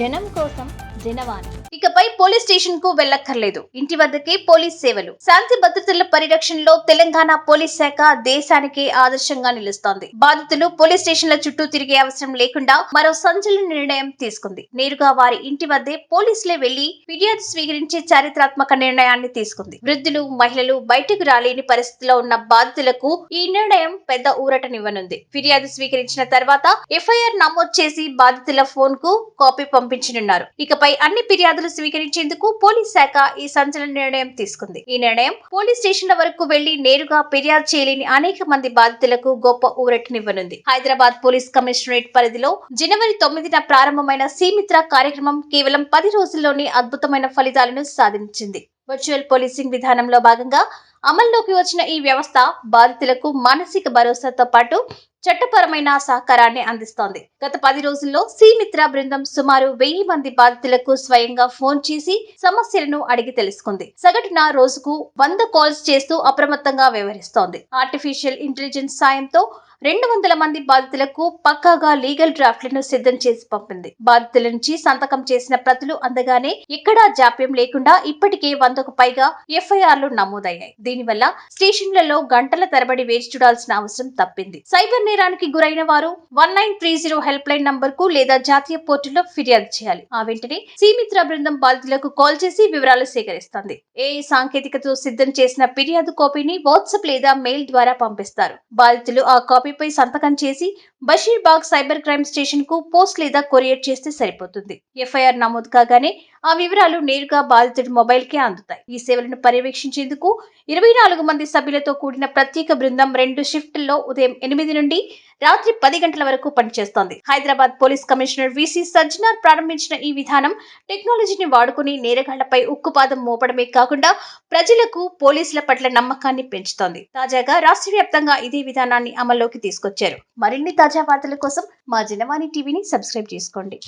జనం కోసం జనవాణి. ఇకపై పోలీస్ స్టేషన్కు వెళ్ళక్కర్లేదు. ఇంటి వద్దకే పోలీస్ సేవలు. శాంతి భద్రతల పరిరక్షణలో తెలంగాణ పోలీస్ శాఖ దేశానికే ఆదర్శంగా నిలుస్తోంది. బాధితులు పోలీస్ స్టేషన్ల చుట్టూ తిరిగే అవసరం లేకుండా మరో సంచలన నిర్ణయం తీసుకుంది. నేరుగా వారి ఇంటి వద్దే పోలీసులే వెళ్ళి ఫిర్యాదు స్వీకరించి చారిత్రాత్మక నిర్ణయాన్ని తీసుకుంది. వృద్ధులు మహిళలు బయటకు రాలేని పరిస్థితిలో ఉన్న బాధితులకు ఈ నిర్ణయం పెద్ద ఊరటనివ్వనుంది. ఫిర్యాదు స్వీకరించిన తర్వాత ఎఫ్ఐఆర్ నమోదు చేసి బాధితుల ఫోన్కు కాపీ పంపించనున్నారు. ఇకపై అన్ని ఫిర్యాదులు స్వీకరించేందుకు పోలీస్ శాఖ ఈ సంచలన నిర్ణయం తీసుకుంది. ఈ నిర్ణయం పోలీస్ స్టేషన్ల వరకు వెళ్ళి నేరుగా ఫిర్యాదు చేయలేని అనేక మంది బాధితులకు గొప్ప ఊరటనివ్వనుంది. హైదరాబాద్ పోలీస్ కమిషనరేట్ పరిధిలో జనవరి తొమ్మిదిన ప్రారంభమైన సీమిత్ర కార్యక్రమం కేవలం పది రోజుల్లోనే అద్భుతమైన ఫలితాలను సాధించింది. వర్చువల్ పోలీసింగ్ విధానంలో భాగంగా అమల్లోకి వచ్చిన ఈ వ్యవస్థ బాధితులకు మానసిక భరోసాతో పాటు చట్టపరమైన సహకారాన్ని అందిస్తోంది. గత పది రోజుల్లో సిమిత్ర బృందం సుమారు వెయ్యి మంది బాధితులకు స్వయంగా ఫోన్ చేసి సమస్యలను అడిగి తెలుసుకుంది. సగటున రోజుకు వంద కాల్స్ చేస్తూ అప్రమత్తంగా వ్యవహరిస్తోంది. ఆర్టిఫిషియల్ ఇంటెలిజెన్స్ సాయంతో రెండు వందల మంది బాధితులకు పక్కాగా లీగల్ డ్రాఫ్ట్లను సిద్ధం చేసి పంపింది. బాధితుల నుంచి సంతకం చేసిన ప్రతులు అందగానే ఎక్కడా జాప్యం లేకుండా ఇప్పటికే వందకు పైగా ఎఫ్ఐఆర్లు నమోదయ్యాయి. దీనివల్ల స్టేషన్లలో గంటల తరబడి వేచి చూడాల్సిన అవసరం తప్పింది. సైబర్ నేరానికి గురైన వారు one nine three zero helpline నంబర్కు లేదా జాతీయ పోర్టల్లో ఫిర్యాదు చేయాలి. ఆ వెంటనే సీమిత్ర బృందం బాధితులకు కాల్ చేసి వివరాలు సేకరిస్తుంది. ఏ సాంకేతికతో సిద్ధం చేసిన ఫిర్యాదు కాపీని వాట్సాప్ లేదా మెయిల్ ద్వారా పంపిస్తారు. బాధితులు ఆ కాపీపై సంతకం చేసి బషీర్బాగ్ సైబర్ క్రైమ్ స్టేషన్కు పోస్ట్ లేదా కొరియర్ చేస్తే సరిపోతుంది. ఎఫ్ఐఆర్ నమోదు కాగానే ఆ వివరాలు నేరుగా బాధితుడి మొబైల్కి అందుతాయి. ఈ సేవలను పర్యవేక్షించేందుకు ఇరవై నాలుగు మంది సభ్యులతో కూడిన ప్రత్యేక బృందం రెండు షిఫ్ట్లలో ఉదయం ఎనిమిది నుండి రాత్రి పది గంటల వరకు పనిచేస్తోంది. Hyderabad police commissioner VC Sajjanar ప్రారంభించిన ఈ విధానం టెక్నాలజీని వాడుకుని నేరగాళ్ళపై ఉక్కుపాదం మోపడమే కాకుండా ప్రజలకు పోలీసుల పట్ల నమ్మకాన్ని పెంచుతోంది. తాజాగా రాష్ట్ర వ్యాప్తంగా ఇదే విధానాన్ని అమల్లోకి తీసుకొచ్చారు. మరిన్ని తాజా వార్తల కోసం మా జనవాణి టీవీని సబ్స్క్రైబ్ చేసుకోండి.